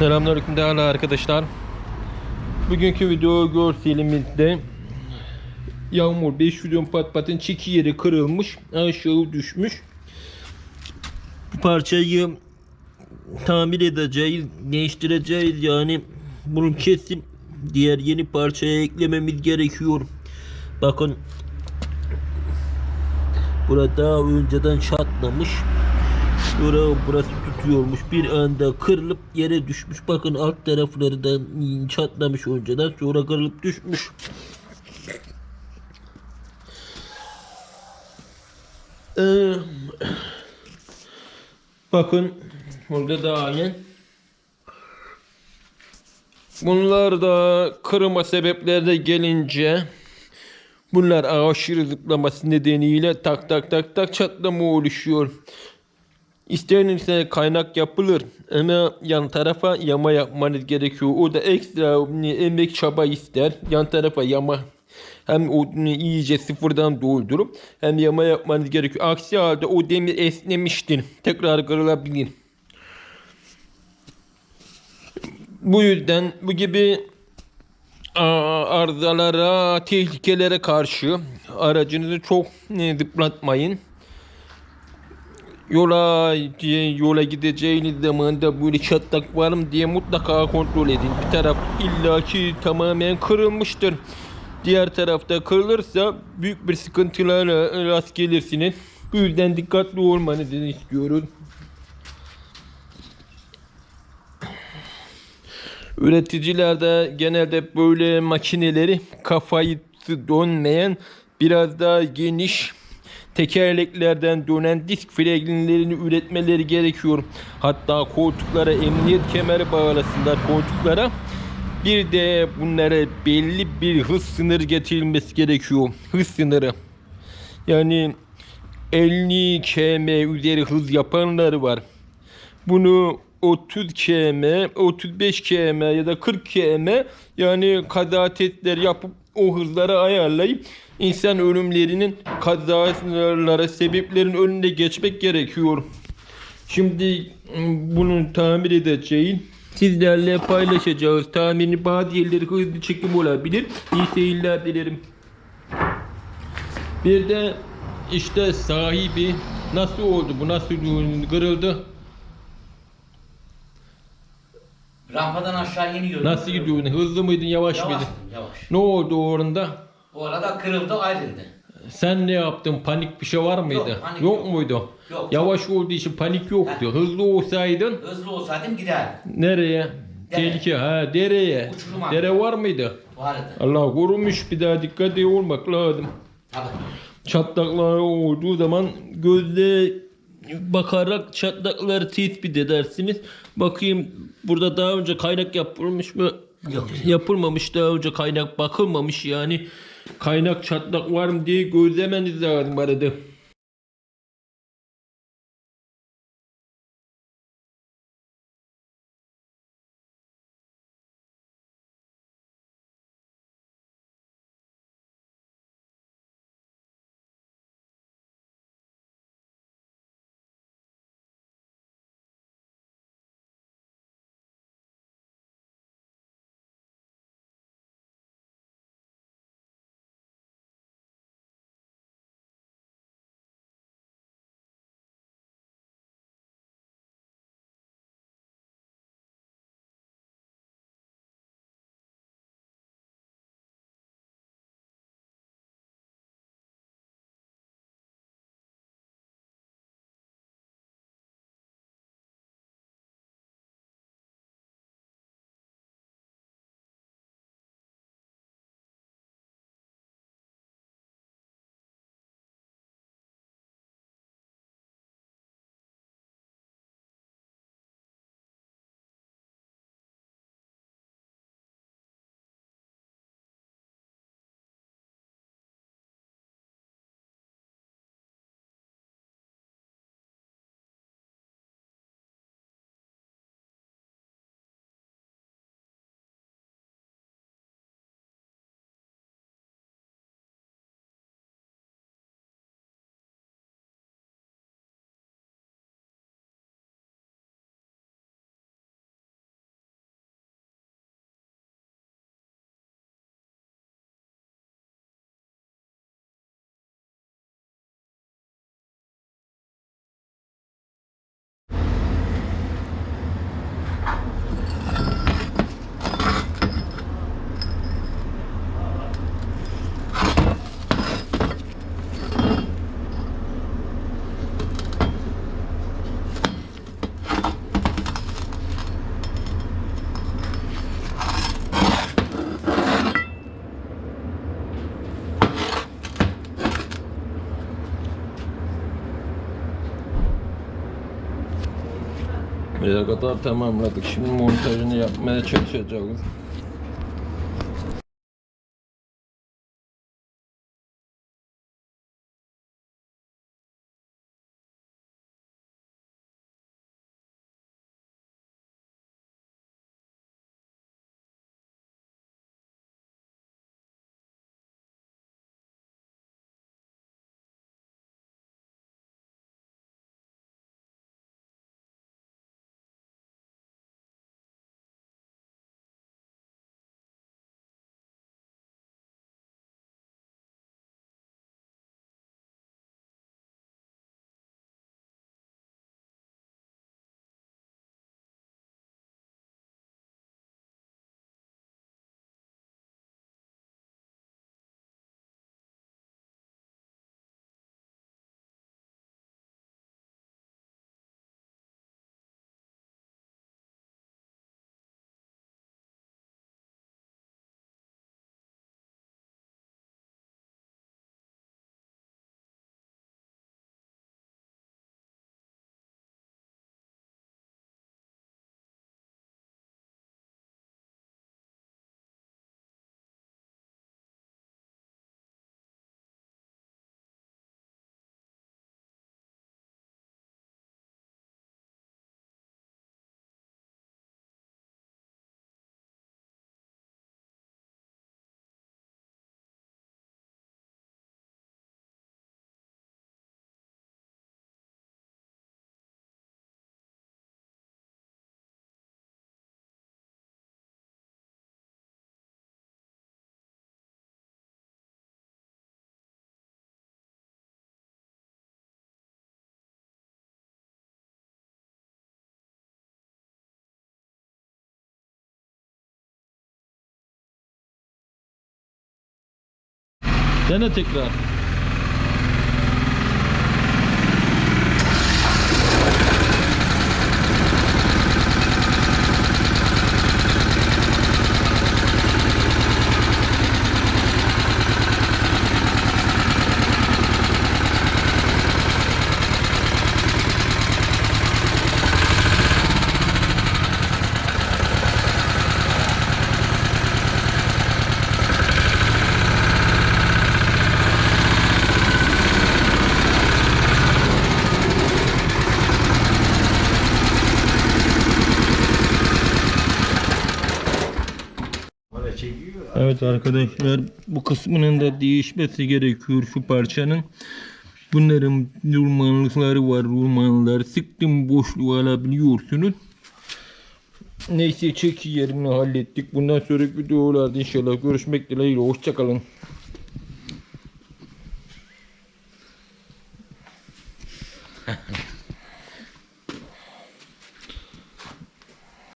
Selamünaleyküm değerli arkadaşlar. Bugünkü video görselimizde Yağmur 5 milyon pat patın çeki yeri kırılmış, aşağı düşmüş. Bu parçayı tamir edeceğiz, değiştireceğiz yani bunu kesip diğer yeni parçaya eklememiz gerekiyor. Bakın burada önceden çatlamış. Şura burası tutuyormuş. Bir anda kırılıp yere düşmüş. Bakın alt tarafları da çatlamış önceden. Sonra kırılıp düşmüş. Ee, bakın burada da aynı. Bunlar da kırılma sebeplerine gelince bunlar aşırı zıplaması nedeniyle tak tak tak tak çatlama oluşuyor. İstenirse kaynak yapılır ama yan tarafa yama yapmanız gerekiyor. O da ekstra emek çaba ister. Yan tarafa yama hem o iyice sıfırdan doldurup hem yama yapmanız gerekiyor. Aksi halde o demir esnemiştir. Tekrar kırılabilir. Bu yüzden bu gibi arızalara, tehlikelere karşı aracınızı çok e, zıplatmayın yola yola gideceğiniz zaman da böyle çatlak var mı diye mutlaka kontrol edin. Bir taraf illaki tamamen kırılmıştır. Diğer tarafta kırılırsa büyük bir sıkıntılara rast gelirsiniz. Bu yüzden dikkatli olmanızı istiyoruz. Üreticiler de genelde böyle makineleri kafayı dönmeyen biraz daha geniş tekerleklerden dönen disk frenlerini üretmeleri gerekiyor. Hatta koltuklara emniyet kemeri bağlasınlar koltuklara. Bir de bunlara belli bir hız sınırı getirilmesi gerekiyor. Hız sınırı. Yani 50 km üzeri hız yapanları var. Bunu 30 km, 35 km ya da 40 km yani kaza testleri yapıp o hızları ayarlayıp insan ölümlerinin kazalara sebeplerin önüne geçmek gerekiyor. Şimdi bunu tamir edeceğim. Sizlerle paylaşacağız. Tamirini bazı yerleri hızlı çekim olabilir. İyi seyirler dilerim. Bir de işte sahibi nasıl oldu bu nasıl kırıldı Rampadan aşağı iniyordu. nasıl gidiyordun hızlı mıydın yavaş, Yavaş, mıydın yavaş. ne oldu o oranda O arada kırıldı ayrıldı. sen ne yaptın panik bir şey var mıydı Yok, panik yok, yok. muydu Yok. yavaş olduğu için panik yoktu hızlı olsaydın Hızlı olsaydım giderdim. nereye Dere. tehlike ha dereye Uçuruma. dere var mıydı Vardı. Allah korumuş bir daha dikkatli olmak lazım Tabii. çatlaklar olduğu zaman gözle bakarak çatlakları tespit edersiniz. Bakayım burada daha önce kaynak yapılmış mı? Yapılmamış daha önce kaynak bakılmamış yani kaynak çatlak var mı diye gözlemeniz lazım arada. Buraya kadar tamamladık. Şimdi montajını yapmaya çalışacağız. Dene tekrar. Evet arkadaşlar bu kısmının da değişmesi gerekiyor şu parçanın. Bunların rulmanlıkları var rulmanlar. Sıktım boşluğu alabiliyorsunuz. Neyse çeki yerini hallettik. Bundan sonraki videolarda inşallah görüşmek dileğiyle. Hoşçakalın.